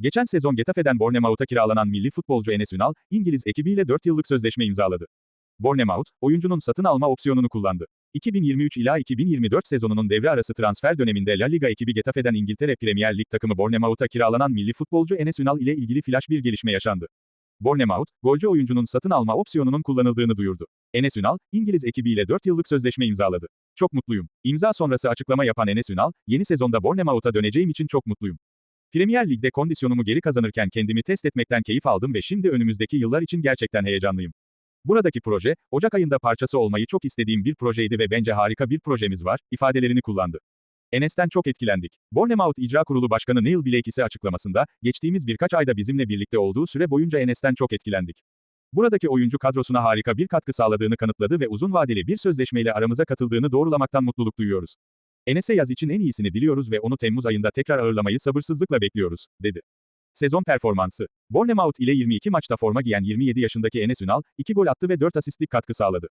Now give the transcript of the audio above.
Geçen sezon Getafe'den Bournemouth'a kiralanan milli futbolcu Enes Ünal, İngiliz ekibiyle 4 yıllık sözleşme imzaladı. Bournemouth, oyuncunun satın alma opsiyonunu kullandı. 2023 ila 2024 sezonunun devre arası transfer döneminde La Liga ekibi Getafe'den İngiltere Premier Lig takımı Bournemouth'a kiralanan milli futbolcu Enes Ünal ile ilgili flash bir gelişme yaşandı. Bournemouth, golcü oyuncunun satın alma opsiyonunun kullanıldığını duyurdu. Enes Ünal, İngiliz ekibiyle 4 yıllık sözleşme imzaladı. Çok mutluyum. İmza sonrası açıklama yapan Enes Ünal, yeni sezonda Bournemouth'a döneceğim için çok mutluyum. Premier Lig'de kondisyonumu geri kazanırken kendimi test etmekten keyif aldım ve şimdi önümüzdeki yıllar için gerçekten heyecanlıyım. Buradaki proje, Ocak ayında parçası olmayı çok istediğim bir projeydi ve bence harika bir projemiz var, ifadelerini kullandı. Enes'ten çok etkilendik. Bournemouth İcra Kurulu Başkanı Neil Blake ise açıklamasında, geçtiğimiz birkaç ayda bizimle birlikte olduğu süre boyunca Enes'ten çok etkilendik. Buradaki oyuncu kadrosuna harika bir katkı sağladığını kanıtladı ve uzun vadeli bir sözleşmeyle aramıza katıldığını doğrulamaktan mutluluk duyuyoruz. Enes'e yaz için en iyisini diliyoruz ve onu Temmuz ayında tekrar ağırlamayı sabırsızlıkla bekliyoruz, dedi. Sezon performansı. Bournemouth ile 22 maçta forma giyen 27 yaşındaki Enes Ünal, 2 gol attı ve 4 asistlik katkı sağladı.